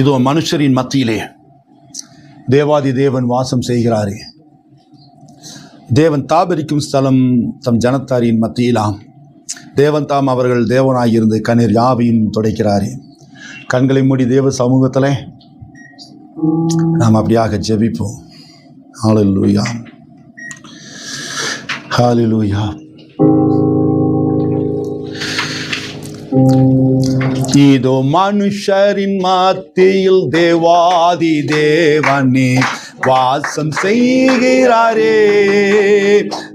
இதோ மனுஷரின் மத்தியிலே தேவாதி தேவன் வாசம் செய்கிறாரே. தேவன் தாபரிக்கும் ஸ்தலம் தம் ஜனத்தாரின் மத்தியிலாம். தேவன் தாம் அவர்கள் தேவனாகியிருந்து கண்ணீர் யாவையும் துடைக்கிறாரே. கண்களை மூடி தேவ சமூகத்தில் நாம் அப்படியாக ஜெபிப்போம். ஹalleluya ஹalleluya இதோ மனுஷரின் மத்தியில் தேவாதி தேவனே வாசம் செய்கிறாரே.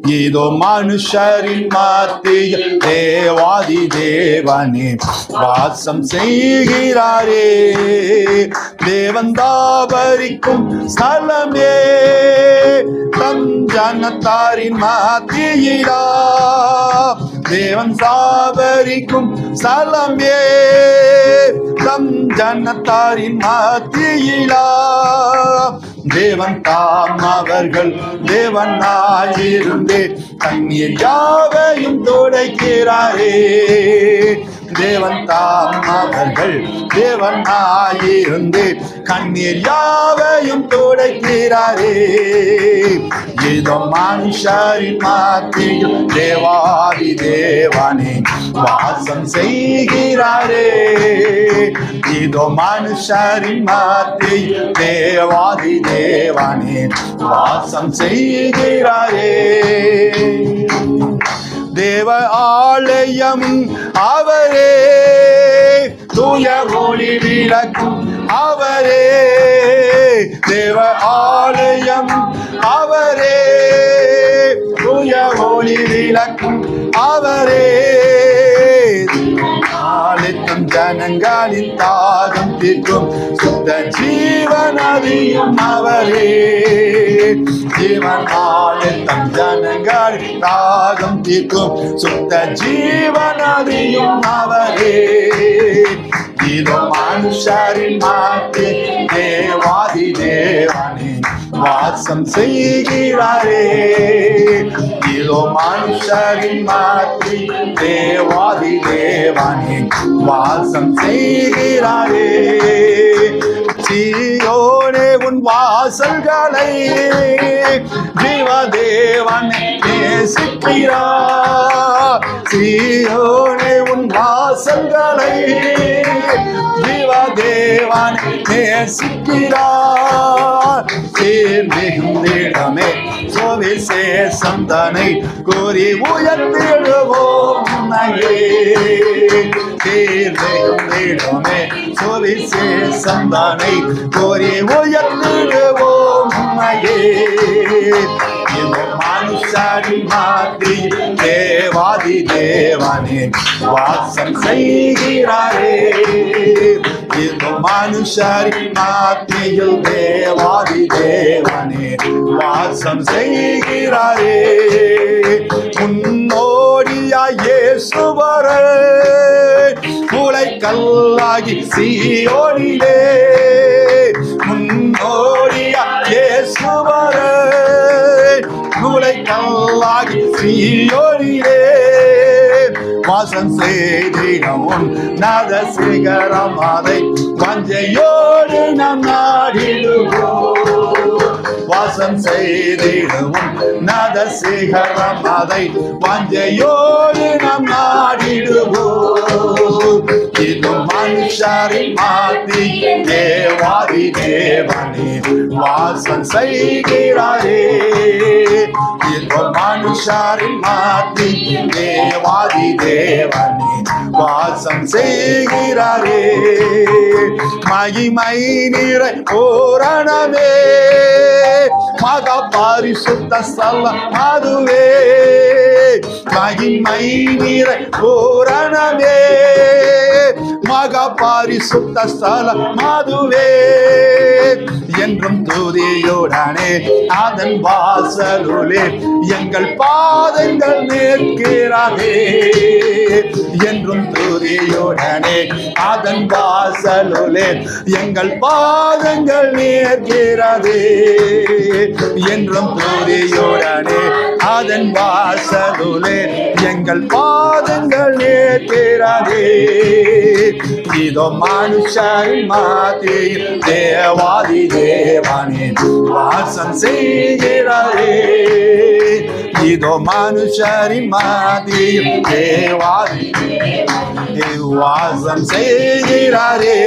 இதோ மனுஷரின் மத்தியில் தேவாதி தேவனே வாசம் செய்கிறாரே. தேவன் தாபரிக்கும் ஸ்தலமே. ஜனத்தாரின் மத்தியிலா. தேவன் சாபரிக்கும் சலமே. தம் ஜனத்தாரின் மத்தியிலா. தேவன் தாம் அவர்கள் தேவனாயிருந்தே தண்ணீர் யாவையும் துடைக்கிறாரே. தேவன் தாம் அவர்கள் தேவன் ஆயிருந்து கண்ணீர் யாவையும் துடைக்கிறாரே. இதோ மனுஷரின் மாத்தியில் தேவாதி தேவனே வாசம் செய்கிறாரே. இதோ மனுஷரின் மாத்தியில் தேவாதி தேவனே வாசம் செய்கிறாரே. தேவ ஆலயம் அவரே. தூய ஒளி விளக்கும் அவரே. தேவ ஆலயம் அவரே. தூய ஒளி விளக்கும் அவரே. ஜனங்களின் தாகம் தீர்க்கும். சுத்த ஜீவனதியும் அவரே. ஜீவன் தம் ஜனங்களின் தாகம் தீர்க்கும். சுத்த ஜீவனதியும் அவரே. இதோ மனுஷரின் மாற்றி தேவாதி தேவனே. வாசம் செய்கிறாரே. இதோ மனுஷரின் மாற்றி தேவாதி தேவானே வாசம் செய்கிறாரே. சீயோனே உன் வாசல்களை ஜீவதேவன் நேசிக்கிறார். சீயோனே உன் வாசல்களை ஜீவதேவன் நேசிக்கிறார். தேர்ந்தே சுவிசேஷம் தனை கூறி உயர்த்திடுவோம் உன்னையே. மிகுந்திடமே சுவிசேஷம் தனை கோரி உயர்த்திடுவோம் உன்னையே. இந்த மாதிரி தேவாதி தேவனே வாசம் செய்கிறாரே. இந்த மனுஷரின் மாத்தியில் தேவாதி தேவனே வாசம் செய்கிறாரே. முன்னோடியா இயேசுவரே மூளை கல்லாகி சீயோனிலே. கல்லாகி சீயோடியே வாசம் செய்திடவும் நாத சிகரம் அதை வஞ்சையோடு நம் நாடிடுவோம். வாசம் செய்திடவும் நாத சிகரம் அதை வஞ்சையோடு நம் நாடிடுவோம். இது மனுஷரின் மாத்தி தேவாதி தேவனே வாசம் செய்கிறாரே மனுஷாரின் மாத்தி தேவாதி தேவனே வாசம் செய்கிறாரே. மகிமை நிறை பூரணமே மக பரிசுத்த ஸ்தலம் அதுவே மகிமை நிறை பூரணமே மக பாரிசுத்த ஸ்தலம் மாதுவே. என்றும் துதியுடனே அதன் வாசலுளே எங்கள் பாதங்கள் நிற்கிறதே என்றும் துதியுடனே அதன் வாசலுளே எங்கள் பாதங்கள் நிற்கிறதே என்றும் துதியுடனே அதன் வாசலுளே எங்கள் பாதங்கள் நிற்கிறதே இதோ மனுஷன் மாத்தியில் தேவாதி தேவனே வாசம் செய்கிறாரே இதோ மனுஷரின் மாதியில் தேவாதி வாசம் செய்கிறாரே